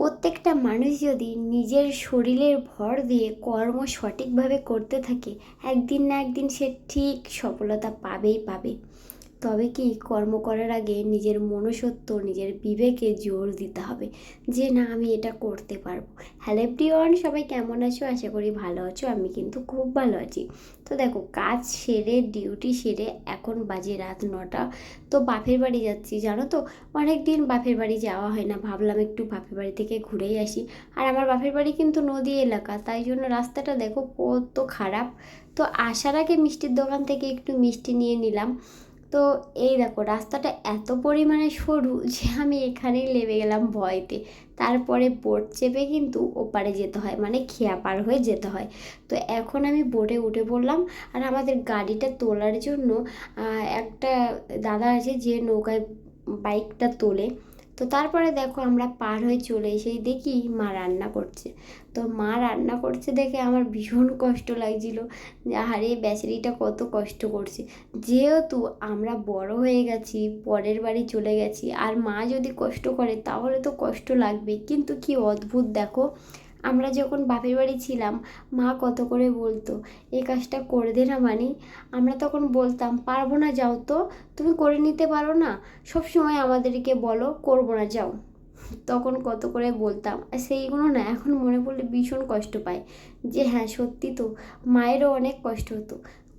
প্রত্যেকটা মানুষ যদি নিজের শরীরের ভর দিয়ে কর্ম সঠিকভাবে করতে থাকে, একদিন না একদিন সে ঠিক সফলতা পাবেই পাবে। তবে কি কর্ম করার আগে নিজের মনুষ্যত্ব, নিজের বিবেকে জোর দিতে হবে যে, না, আমি এটা করতে পারব। হ্যালো প্রিয়ন সবাই কেমন আছো? আশা করি ভালো আছো, আমি কিন্তু খুব ভালো আছি। তো দেখো, কাজ সেরে ডিউটি সেরে, এখন বাজে রাত নটা। তো বাপের বাড়ি যাচ্ছি, জানো তো? অনেক দিন বাপের বাড়ি যাওয়া হয় না, ভাবলাম একটু বাপের বাড়ি থেকে ঘুরেই আসি। আর আমার বাপের বাড়ি কিন্তু নদী এলাকা, তাই জন্য রাস্তাটা দেখো কত খারাপ। তো আসার আগে মিষ্টির দোকান থেকে একটু মিষ্টি নিয়ে নিলাম। তো এই দেখো, রাস্তাটা এত পরিমাণে সরু যে আমি এখানেই নেমে গেলাম ভয়তে। তারপরে বোট চেপে কিন্তু ওপারে যেতে হয় মানে খেয়া পার হয়ে যেতে হয়। তো এখন আমি বোটে উঠে পড়লাম আর আমাদের গাড়িটা তোলার জন্য একটা দাদা আছে যে নৌকায় বাইকটা তোলে। তো তারপরে দেখো আমরা পার হয়ে চলে এসেই দেখি মা রান্না করছে। তো মা রান্না করছে দেখে আমার ভীষণ কষ্ট লাগছিল যে ব্যাচারিটা বেচারিটা কত কষ্ট করছে। যেহেতু আমরা বড় হয়ে গেছি, পরের বাড়ি চলে গেছি, আর মা যদি কষ্ট করে তাহলে তো কষ্ট লাগবে কিন্তু কি অদ্ভুত দেখো আমরা যখন বাপের বাড়ি ছিলাম, মা কত করে বলতো এই কাজটা করে দে না মানে। আমরা তখন বলতাম, পারব না, যাও তো, তুমি করে নিতে পারো না। সব সময় আমাদেরকে বলো, করব না, যাও। তখন কত করে বলতাম সেইগুলো না এখন মনে পড়লে ভীষণ কষ্ট পায়। যে হ্যাঁ সত্যি তো, মায়েরও অনেক কষ্ট হতো।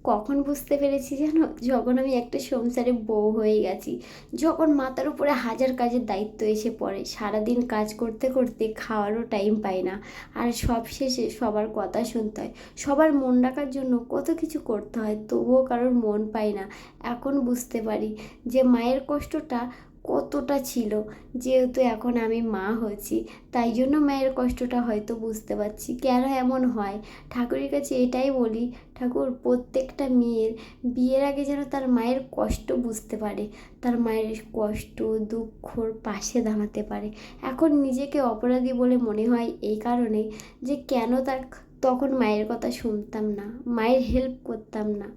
কখন বুঝতে পেরেছি জানো? যখন আমি একটা সংসারে বউ হয়ে গেছি, যখন মাথার উপরে হাজার কাজের দায়িত্ব এসে পড়ে, সারাদিন কাজ করতে করতে খাওয়ারও টাইম পাই না। আর সব শেষে সবার কথা শুনতে হয়, সবার মন রাখার জন্য কত কিছু করতে হয় তবুও কারোর মন পাই না। এখন বুঝতে পারি যে মায়ের কষ্টটা কতটা ছিল? যেহেতু এখন আমি মা হয়েছি, তাই জন্য মায়ের কষ্টটা হয়তো বুঝতে পারছি। কেন এমন হয়? ঠাকুরের কাছে এটাই বলি, ঠাকুর প্রত্যেকটা মেয়ের বিয়ের আগে যেন তার মায়ের কষ্ট বুঝতে পারে, তার মায়ের কষ্ট, দুঃখর পাশে দাঁড়াতে পারে। এখন নিজেকে অপরাধী বলে মনে হয় এই কারণে যে কেন তার তখন মায়ের কথা শুনতাম না, মায়ের হেল্প করতাম না,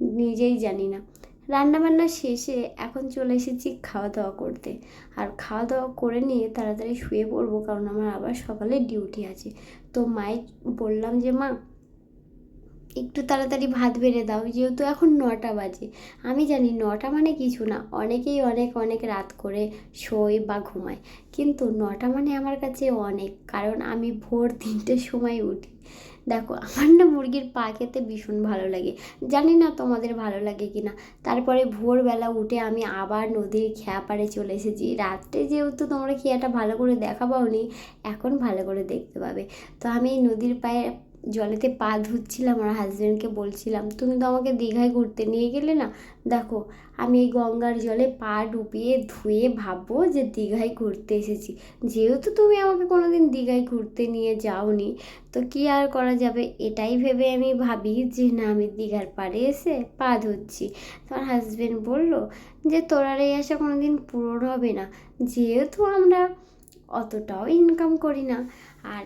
নিজেই জানি না। রান্নাবান্না শেষে এখন চলে এসেছি খাওয়া দাওয়া করতে। আর খাওয়া দাওয়া করে নিয়ে তাড়াতাড়ি শুয়ে পড়ব কারণ আমার আবার সকালে ডিউটি আছে। তো মায়ের বললাম যে, মা একটু তাড়াতাড়ি ভাত বেড়ে দাও, যেহেতু এখন নটা বাজে। আমি জানি নটা মানে কিছু না, অনেকেই অনেক অনেক রাত করে শোয় বা ঘুমায়। কিন্তু নটা মানে আমার কাছে অনেক, কারণ আমি ভোর তিনটের সময় উঠি। দেখো, আমার না মুরগির পা খেতে ভীষণ ভালো লাগে। জানি না তোমাদের ভালো লাগে কি না তারপরে ভোরবেলা উঠে আমি আবার নদীর খেয়া পাড়ে চলে এসেছি। রাত্রে যেহেতু তোমরা খেয়াটা ভালো করে দেখা পাওনি এখন ভালো করে দেখতে পাবে। তো আমি নদীর পায়ে জলেতে পা ধুচ্ছিলাম আর হাজব্যান্ডকে বলছিলাম, তুমি তো আমাকে দীঘায় ঘুরতে নিয়ে গেলে না? দেখো, আমি এই গঙ্গার জলে পা ডুবিয়ে ধুয়ে ভাববো যে দীঘায় ঘুরতে এসেছি। যেহেতু তুমি আমাকে কোনো দিন দীঘায় ঘুরতে নিয়ে যাওনি, তো কি আর করা যাবে? এটাই ভেবে আমি ভাবি যে না, আমি দীঘার পাড়ে এসে পা ধুচ্ছি। তোমার হাজব্যান্ড বলল যে, তোর আর এই আশা কোনো দিন পূরণ হবে না। যেহেতু আমরা অতটাও ইনকাম করি না, আর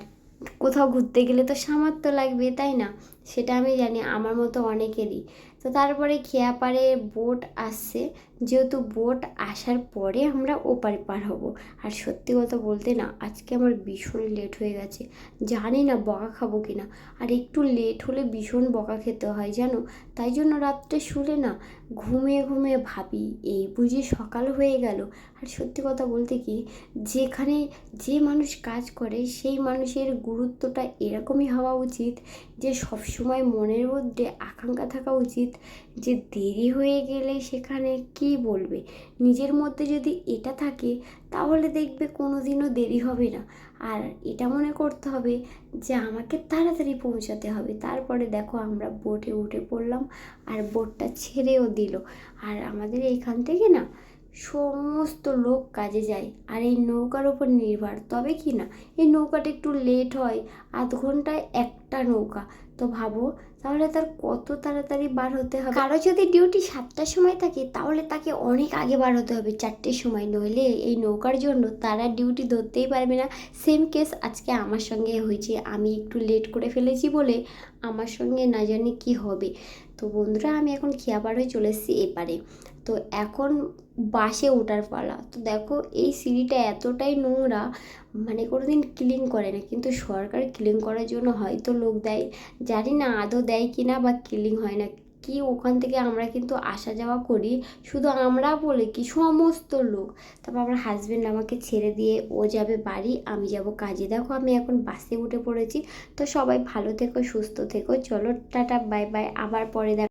কোথাও ঘুরতে গেলে তো সামর্থ্য লাগবে, তাই না? সেটা আমি জানি, আমার মতো অনেকেরই। তো তারপরে খেয়াপাড়ে বোট আসছে যেহেতু বোট আসার পরে আমরা ওপারে পার হব। আর সত্যি কথা বলতে না, আজকে আমার ভীষণ লেট হয়ে গেছে। জানি না বকা খাব কি না আর একটু লেট হলে ভীষণ বকা খেতে হয়, জানো? তাই জন্য রাত্রে শুলে না ঘুমিয়ে ঘুমিয়ে ভাবি, এই বুঝি সকাল হয়ে গেল। আর সত্যি কথা বলতে কি, যেখানে যে মানুষ কাজ করে, সেই মানুষের গুরুত্বটা এরকমই হওয়া উচিত যে সবসময় মনের মধ্যে আকাঙ্ক্ষা থাকা উচিত যে দেরি হয়ে গেলে সেখানে কি বলবে। নিজের মধ্যে যদি এটা থাকে, তাহলে দেখবে কোনো দিনও দেরি হবে না। আর এটা মনে করতে হবে যে, আমাকে তাড়াতাড়ি পৌঁছাতে হবে। তারপরে দেখো আমরা বোটে উঠে পড়লাম, আর বোটটা ছেড়েও দিল। আর আমাদের এইখান থেকে না সমস্ত লোক কাজে যায়। আর এই নৌকার ওপর নির্ভর। তবে কি না, এই নৌকাটা একটু লেট হয়, আধ ঘন্টায় একটা নৌকা। তো ভাবো, তাহলে তার কত তাড়াতাড়ি বার হতে হবে? কারও যদি ডিউটি সাতটার সময় থাকে, তাহলে তাকে অনেক আগে বার হতে হবে, চারটের সময়। নইলে এই নৌকার জন্য তারা ডিউটি ধরতেই পারবে না। সেম কেস আজকে আমার সঙ্গে হয়েছে। আমি একটু লেট করে ফেলেছি বলে আমার সঙ্গে না জানি কি হবে। তো বন্ধুরা, আমি এখন খেয়াপাড় হয়ে চলে এসেছি এপারে। তো এখন বাসে ওঠার পালা। তো দেখো, এই সিঁড়িটা এতটাই নোংরা মানে কোনো দিন ক্লিন করে না। কিন্তু সরকার ক্লিন করার জন্য হয়তো লোক দেয়। জানি না আদৌ দেয় কি না বা ক্লিন হয় না কি ওখান থেকে আমরা কিন্তু আসা যাওয়া করি। শুধু আমরা বলে কি, সমস্ত লোক। তারপর আমার হাজব্যান্ড আমাকে ছেড়ে দিয়ে ও যাবে বাড়ি, আমি যাব কাজে। দেখো আমি এখন বাসে উঠে পড়েছি। তো সবাই ভালো থেকো, সুস্থ থেকো। চলো, টাটা বাই বাই আবার পরে দেখা